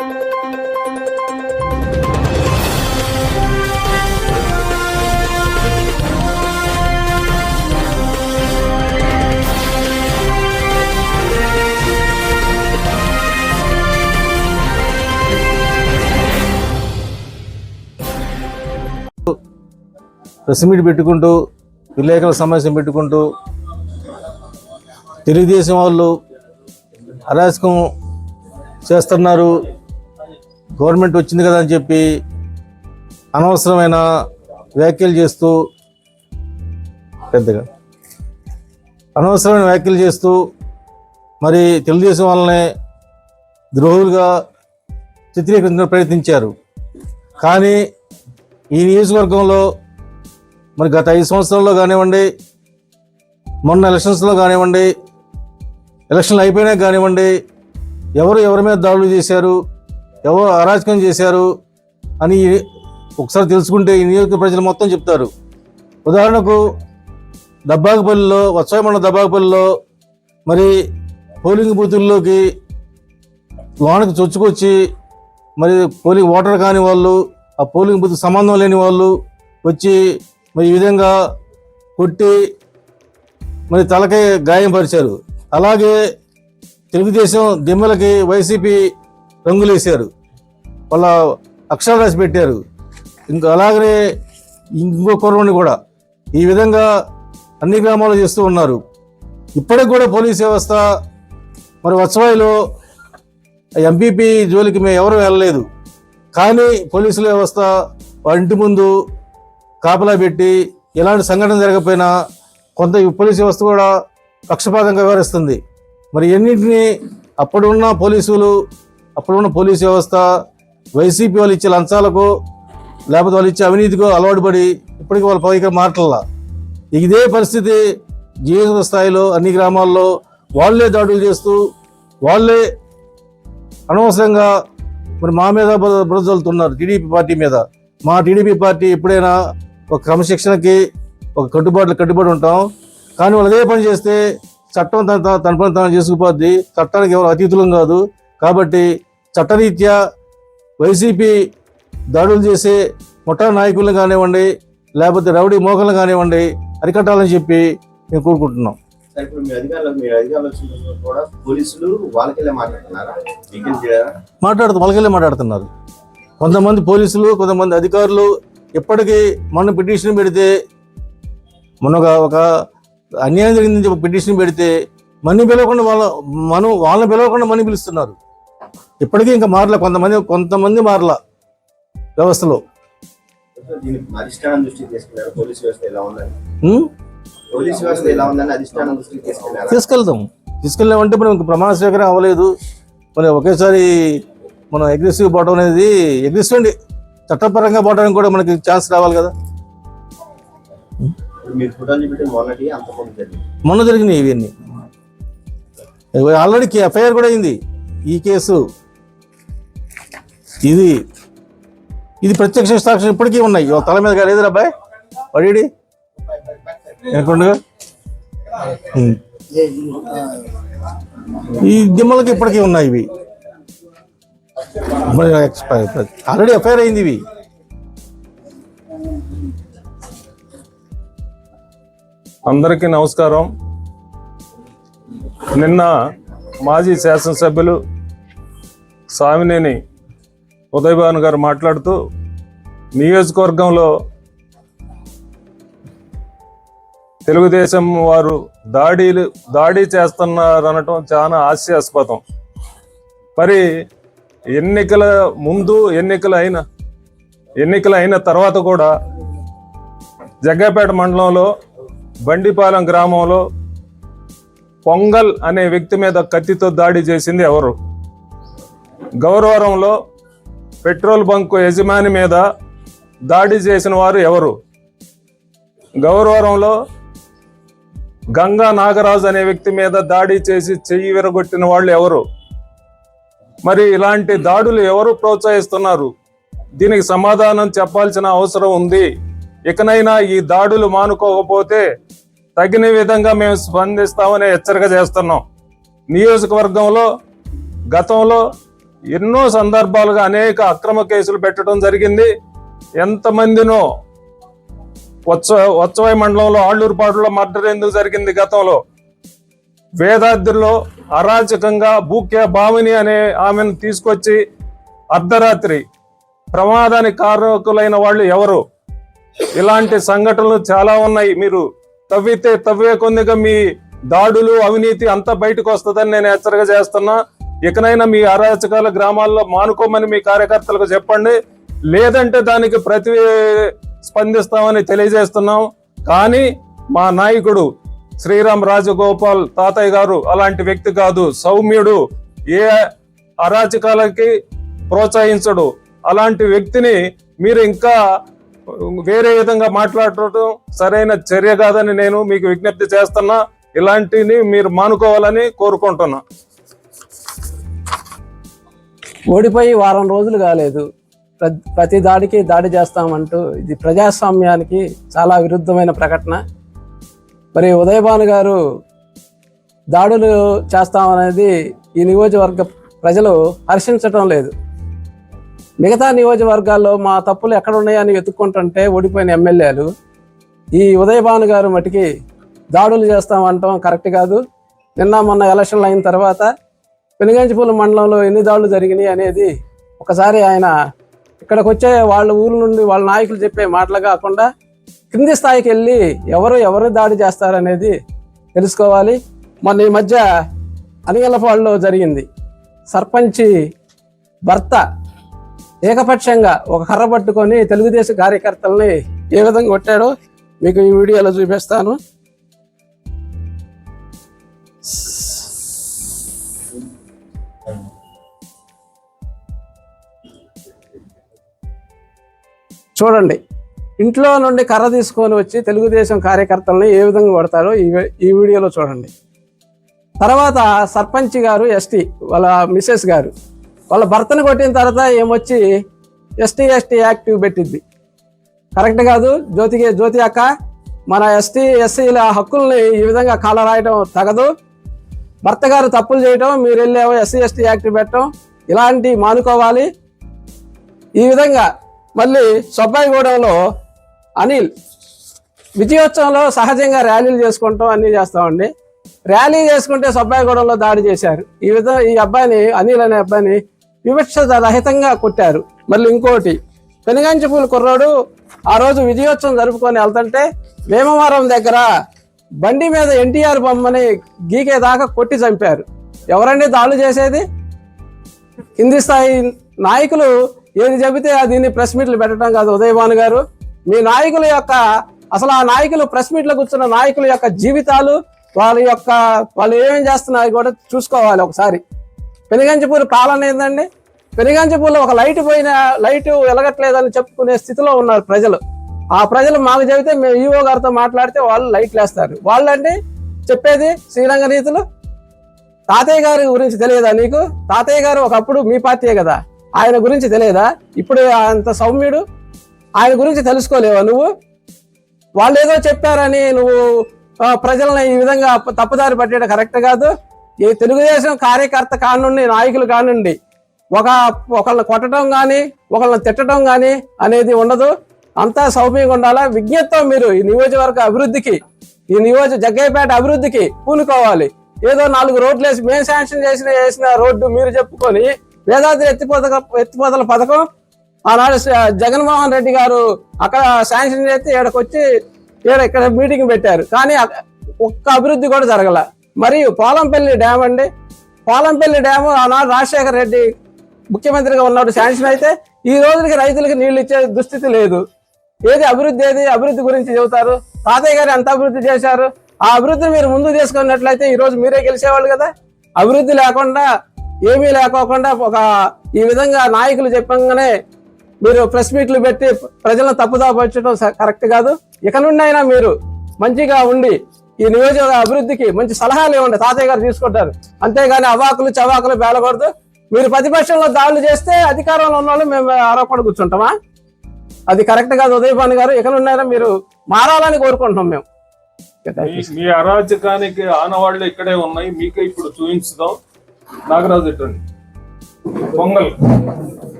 Press meet పెట్టుకుంటూ విలేకరుల సమావేశం పెట్టుకుంటూ తెలుగుదేశం వాళ్ళు అరాచకం చేస్తున్నారు. గవర్నమెంట్ వచ్చింది కదా అని చెప్పి అనవసరమైన వ్యాఖ్యలు చేస్తూ పెద్దగా అనవసరమైన వ్యాఖ్యలు చేస్తూ మరి తెలుగుదేశం వాళ్ళని ద్రోహులుగా చిత్రీకరించడం ప్రయత్నించారు. కానీ ఈ నియోజకవర్గంలో మరి గత ఐదు సంవత్సరాల్లో కానివ్వండి మొన్న ఎలక్షన్స్లో కానివ్వండి ఎలక్షన్లు అయిపోయినా కానివ్వండి ఎవరు ఎవరి మీద దాడులు చేశారు ఎవరు అరాచకం చేశారు అని ఒకసారి తెలుసుకుంటే ఈ నియోజక ప్రజలు మొత్తం చెప్తారు. ఉదాహరణకు దబ్బాకపల్లిలో వత్సాయమన్న దబ్బాకపల్లిలో మరి పోలింగ్ బూతుల్లోకి లోనకి చొచ్చుకొచ్చి మరి పోలింగ్ ఓటర్ కాని వాళ్ళు ఆ పోలింగ్ బూత్ సంబంధం లేని వాళ్ళు వచ్చి మరి ఈ విధంగా కొట్టి మరి తలకి గాయపరిచారు అలాగే తెలుగుదేశం దిమ్మలకి వైసీపీ రంగులేశారు. వాళ్ళ అక్షరాలు రాసి పెట్టారు. ఇంకా అలాగనే ఇంకో కుర్రని కూడా ఈ విధంగా అన్ని గ్రామాలు చేస్తూ ఉన్నారు. ఇప్పటికి కూడా పోలీస్ వ్యవస్థ మరి వత్సవాయిలో ఎంపీపీ జోలికి మేము ఎవరు వెళ్ళలేదు. కానీ పోలీసుల వ్యవస్థ ఇంటి ముందు కాపలా పెట్టి ఎలాంటి సంఘటన జరగకపోయినా కొంత పోలీసు పోలీస్ వ్యవస్థ కూడా పక్షపాతంగా వ్యవహరిస్తుంది. మరి ఎన్నింటినీ అప్పుడున్న పోలీసులు అప్పుడున్న పోలీస్ వ్యవస్థ వైసీపీ వాళ్ళు ఇచ్చే లంచాలకు లేకపోతే వాళ్ళు ఇచ్చే అవినీతికో అలవాటు పడి ఇప్పటికీ వాళ్ళ పైగా మాటల్లా ఇదే పరిస్థితి జీవిత స్థాయిలో అన్ని గ్రామాల్లో వాళ్ళే దాడులు చేస్తూ వాళ్ళే అనవసరంగా మరి మా మీద బురద టీడీపీ పార్టీ మీద. మా టీడీపీ పార్టీ ఎప్పుడైనా ఒక క్రమశిక్షణకి ఒక కట్టుబాట్లు కట్టుబడి ఉంటాం. కానీ వాళ్ళు అదే పని చేస్తే చట్టం తన తన- తన పని తాను చేసుకుపోద్ది. చట్టానికి ఎవరు అతీతులం కాదు. కాబట్టి చట్టరీత్యా వైసీపీ దాడులు చేసే ముఠా నాయకులను కానివ్వండి లేకపోతే రౌడీ మోకలను కానివ్వండి అరికట్టాలని చెప్పి మేము కోరుకుంటున్నాం. మాట్లాడుతూ వాళ్ళకెళ్ళి మాట్లాడుతున్నారు. కొంతమంది పోలీసులు కొంతమంది అధికారులు ఇప్పటికీ మొన్న పిటిషన్ పెడితే మొన్న ఒక ఒక అన్యాయం జరిగిందని చెప్పి పిటిషన్ పెడితే మనీ పిలవకుండా వాళ్ళ మనం వాళ్ళని పిలవకుండా మనీ పిలుస్తున్నారు. ఇప్పటికీ ఇంకా మారలే కొంతమంది కొంతమంది మారల వ్యవస్థలో. తీసుకెళ్తాం తీసుకెళ్ళామంటే మనం ఇంక ప్రమాణ స్వీకారం అవ్వలేదు. మరి ఒకేసారి మనం అగ్రెసివ్ పోవడం అనేది అగ్రెసివ్ అండి. చట్టపరంగా పోవడానికి కూడా మనకి ఛాన్స్ రావాలి కదా. మొన్న జరిగినాయి ఇవన్నీ. ఆల్రెడీ ఎఫ్ఐఆర్ కూడా అయింది. ఈ కేసు. ఇది ఇది ప్రత్యక్ష సాక్ష్యం ఇప్పటికీ ఉన్నాయి. తల మీద లేదు అబ్బాయి? పడిడి. ఈ దిమ్మలకి ఇప్పటికీ ఉన్నాయి ఇవి. ఆల్రెడీ ఎఫ్ఐఆర్ అయింది ఇవి. అందరికీ నమస్కారం. నిన్న మాజీ శాసనసభ్యులు సామినేని ఉదయభాను గారు మాట్లాడుతూ నియోజకవర్గంలో తెలుగుదేశం వారు దాడిలు దాడి చేస్తున్నారనటం చాలా హాస్యాస్పదం. మరి ఎన్నికల ముందు ఎన్నికలు అయిన ఎన్నికలు అయిన తర్వాత కూడా జగ్గపేట మండలంలో బండిపాలెం గ్రామంలో పొంగల్ అనే వ్యక్తి మీద కత్తితో దాడి చేసింది ఎవరు? గౌరవరంలో పెట్రోల్ బంకు యజమాని మీద దాడి చేసిన వారు ఎవరు? గౌరవరంలో గంగా నాగరాజు అనే వ్యక్తి మీద దాడి చేసి చెయ్యి విరగొట్టిన వాళ్ళు ఎవరు? మరి ఇలాంటి దాడులు ఎవరు ప్రోత్సహిస్తున్నారు? దీనికి సమాధానం చెప్పాల్సిన అవసరం ఉంది. ఇకనైనా ఈ దాడులు మానుకోకపోతే తగిన విధంగా మేము స్పందిస్తామని హెచ్చరిక చేస్తున్నాం. నియోజకవర్గంలో గతంలో ఎన్నో సందర్భాలుగా అనేక అక్రమ కేసులు పెట్టడం జరిగింది. ఎంతమందినో వచ్చ వచ్చవాయి మండలంలో ఆళ్ళూరుపాటులో మర్డర్ ఎందుకు జరిగింది గతంలో? వేదాద్రిలో అరాచకంగా భూక్య భామిని అనే ఆమెను తీసుకొచ్చి అర్ధరాత్రి ప్రమాదానికి కారకులైన వాళ్ళు ఎవరు? ఇలాంటి సంఘటనలు చాలా ఉన్నాయి. మీరు తవ్వితే తవ్వే కొద్దిగా మీ దాడులు అవినీతి అంతా బయటకు వస్తుందని నేను హెచ్చరిక చేస్తున్నా. ఇకనైనా మీ అరాచకాల గ్రామాల్లో మానుకోమని మీ కార్యకర్తలకు చెప్పండి. లేదంటే దానికి ప్రతి స్పందిస్తామని తెలియజేస్తున్నాం. కానీ మా నాయకుడు శ్రీరామ్ రాజగోపాల్ తాతయ్య గారు అలాంటి వ్యక్తి కాదు సౌమ్యుడు. ఏ అరాచకాలకి ప్రోత్సహించడు. అలాంటి వ్యక్తిని మీరు ఇంకా వేరే విధంగా మాట్లాడటం సరైన చర్య కాదని నేను మీకు విజ్ఞప్తి చేస్తున్నా. ఇలాంటిని మీరు మానుకోవాలని కోరుకుంటున్నా. ఓడిపోయి వారం రోజులు కాలేదు. ప్ర- ప్రతి దాడికి దాడి చేస్తామంటూ ఇది ప్రజాస్వామ్యానికి చాలా విరుద్ధమైన ప్రకటన. మరి ఉదయభాను గారు దాడులు చేస్తామనేది ఈ నియోజకవర్గ ప్రజలు హర్షించటం లేదు. మిగతా నియోజకవర్గాల్లో మా తప్పులు ఎక్కడ ఉన్నాయని వెతుక్కుంటుంటే ఓడిపోయిన ఎమ్మెల్యేలు. ఈ ఉదయభాను గారు మటుకి దాడులు చేస్తామంటాం కరెక్ట్ కాదు. నిన్న మొన్న ఎలక్షన్లు అయిన తర్వాత పెనుగంచిపూల మండలంలో ఎన్ని దాడులు జరిగినాయి అనేది ఒకసారి ఆయన ఇక్కడికి వచ్చే వాళ్ళ ఊరు నుండి వాళ్ళ నాయకులు చెప్పే మాటలు కాకుండా క్రింది స్థాయికి వెళ్ళి ఎవరు ఎవరు దాడి చేస్తారనేది తెలుసుకోవాలి. మొన్న ఈ మధ్య అనిగలపాడులో జరిగింది. సర్పంచి భర్త ఏకపక్షంగా ఒక కర్ర పట్టుకొని తెలుగుదేశం కార్యకర్తల్ని ఏ విధంగా కొట్టాడో మీకు ఈ వీడియోలో చూపిస్తాను. చూడండి. ఇంట్లో నుండి కర్ర తీసుకొని వచ్చి తెలుగుదేశం కార్యకర్తలను ఏ విధంగా కొడతారో ఈ ఈ వీడియోలో చూడండి. తర్వాత సర్పంచ్ గారు ఎస్టీ వాళ్ళ మిస్సెస్ గారు వాళ్ళ భర్తను కొట్టిన తర్వాత ఏమొచ్చి ఎస్టీ ఎస్టీ యాక్టివ్ పెట్టింది కరెక్ట్ కాదు. జ్యోతికి జ్యోతి అక్క మన ఎస్టీ ఎస్సీల హక్కుల్ని ఈ విధంగా కాల రాయడం తగదు. భర్త గారు తప్పులు చేయడం మీరు వెళ్ళేమో ఎస్సీ ఎస్టీ యాక్టివ్ పెట్టడం ఇలాంటి మానుకోవాలి. ఈ విధంగా మళ్ళీ సొబ్బాయిగూడెంలో అనిల్ విజయోత్సవంలో సహజంగా ర్యాలీలు చేసుకుంటాం అన్నీ చేస్తామండి. ర్యాలీ చేసుకుంటే సొబ్బాయిగూడెంలో దాడి చేశారు. ఈ విధంగా ఈ అబ్బాయిని అనిల్ అనే అబ్బాయిని వివక్ష రహితంగా కొట్టారు. మళ్ళీ ఇంకోటి పెనుగంచిపూలు కుర్రాడు ఆ రోజు విజయోత్సవం జరుపుకొని వెళ్తుంటే భీమవరం దగ్గర బండి మీద ఎన్టీఆర్ బొమ్మని గీకేదాకా కొట్టి చంపారు. ఎవరండి దాడులు చేసేది? కింది స్థాయి నాయకులు ఏది చెబితే దీన్ని ప్రెస్ మీట్లు పెట్టడం కాదు. ఉదయభాను గారు మీ నాయకుల యొక్క అసలు ఆ నాయకులు ప్రెస్ మీట్లో కూర్చున్న నాయకుల యొక్క జీవితాలు వాళ్ళ యొక్క వాళ్ళు ఏమేం చేస్తున్నారు కూడా చూసుకోవాలి ఒకసారి. పెనుగంచిపూర్ పాలన ఏందండి? పెనుగంచిపూర్లో ఒక లైట్ పోయిన లైట్ వెలగట్లేదని చెప్పుకునే స్థితిలో ఉన్నారు ప్రజలు. ఆ ప్రజలు మాకు చెబితే మేము ఈవో గారితో మాట్లాడితే వాళ్ళు లైట్లు వేస్తారు వాళ్ళండి చెప్పేది శ్రీరంగ రీతులు తాతయ్య గారి గురించి తెలియదా నీకు? తాతయ్య గారు ఒకప్పుడు మీ పార్టీయే కదా. ఆయన గురించి తెలియదా? ఇప్పుడు అంత సౌమ్యుడు ఆయన గురించి తెలుసుకోలేవా నువ్వు? వాళ్ళు ఏదో చెప్పారని నువ్వు ప్రజలను ప్రజల్ని ఈ విధంగా తప్పుదారి పట్టేయడం కరెక్ట్ కాదు. ఈ తెలుగుదేశం కార్యకర్త కానుండి నాయకులు కానుండి ఒక ఒకళ్ళని కొట్టడం కానీ ఒకళ్ళని తిట్టడం కానీ అనేది ఉండదు. అంతా సౌమ్యంగా ఉండాలా? విజ్ఞప్తితో మీరు ఈ నియోజకవర్గ అభివృద్ధికి ఈ నియోజక జగ్గయ్యపేట అభివృద్ధికి పూనుకోవాలి. ఏదో నాలుగు రోడ్లు వేసి మేము శాంక్షన్ చేసిన వేసిన రోడ్డు మీరు చెప్పుకొని వేదాద్రి ఎత్తిపోత ఎత్తిపోతల పథకం. ఆనాడు జగన్మోహన్ రెడ్డి గారు అక్కడ శాంక్షన్ చేస్తే ఇక్కడికి వచ్చి ఇక్కడ మీటింగ్ పెట్టారు. కానీ ఒక్క అభివృద్ధి కూడా జరగల. మరియు పోలంపల్లి డ్యామ్ అండి. పోలంపల్లి డ్యామ్ ఆనాడు రాజశేఖర రెడ్డి ముఖ్యమంత్రిగా ఉన్నప్పుడు శాంక్షన్ అయితే ఈ రోజులకి రైతులకి నీళ్ళు ఇచ్చే దుస్థితి లేదు. ఏది అభివృద్ధి ఏది అభివృద్ధి గురించి చెబుతారు. తాతయ్య గారు ఎంత అభివృద్ధి చేశారు? ఆ అభివృద్ధిని మీరు ముందు తీసుకున్నట్లయితే ఈ రోజు మీరే గెలిచేవాళ్ళు కదా. అభివృద్ధి లేకుండా ఏమీ లేకోకుండా ఒక ఈ విధంగా నాయకులు చెప్పంగానే మీరు ప్రెస్ మీట్లు పెట్టి ప్రజలను తప్పుదా పరచడం స- కరెక్ట్ కాదు. ఇక నుండి అయినా మీరు మంచిగా ఉండి ఈ నియోజకవర్గ అభివృద్ధికి మంచి సలహాలు ఇవ్వండి. తాతయ్య గారు తీసుకుంటారు. అంతేగాని అవాకులు చవాకులు బేలకూడదు మీరు ప్రతిపక్షంలో దాడులు చేస్తే అధికారంలో ఉన్న వాళ్ళు మేము ఆరోపణ కూర్చుంటామా? అది కరెక్ట్ కాదు ఉదయభాను గారు. ఇక నుండి మీరు మారాలని కోరుకుంటున్నాం మేము. మీ- మీ అరాచకానికి ఆనవాళ్ళు ఇక్కడే ఉన్నాయి. మీకే ఇప్పుడు చూపించుదాం. నాగరాజు ఎట్టండి పొంగల్.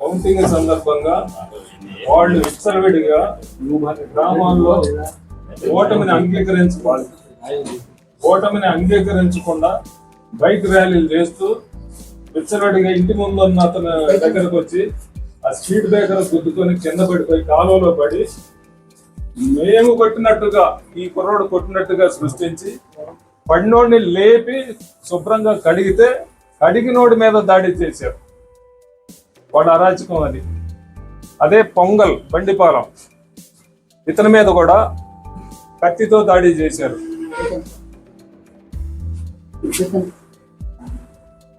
కౌంటింగ్ సందర్భంగా వాళ్ళు విచ్చలవిడిగా గ్రామాల్లో ఓటమిని అంగీకరించుకోవాలి. ఓటమిని అంగీకరించకుండా బైక్ ర్యాలీలు చేస్తూ విచ్చలవిడిగా ఇంటి ముందు ఉన్న అతని దగ్గరకు వచ్చి ఆ స్పీడ్ బ్రేకర్ గుద్దుకొని కింద పడిపోయి కాలువలో పడి మేము కొట్టినట్టుగా ఈ కుర్రోడు కొట్టినట్టుగా సృష్టించి పడినోడిని లేపి శుభ్రంగా కడిగితే కడిగినోడి మీద దాడి చేశారు వాడు అరాచకం అని అదే పొంగల్ బండిపాలెం. ఇతని మీద కూడా కత్తితో దాడి చేశారు.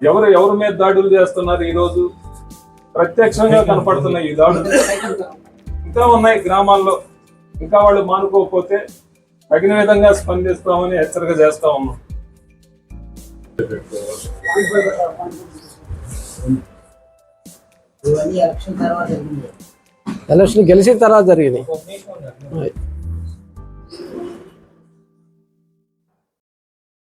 ఎవరు ఎవరి మీద దాడులు చేస్తున్నారు ఈ రోజు ప్రత్యక్షంగా కనపడుతున్నాయి ఈ దాడులు. ఇంకా ఉన్నాయి గ్రామాల్లో. ఇంకా వాళ్ళు మానుకోకపోతే తగిన విధంగా స్పందిస్తామని హెచ్చరిక చేస్తా ఉన్నాం. ఎలక్షన్ గెలిచిన తర్వాత జరిగింది.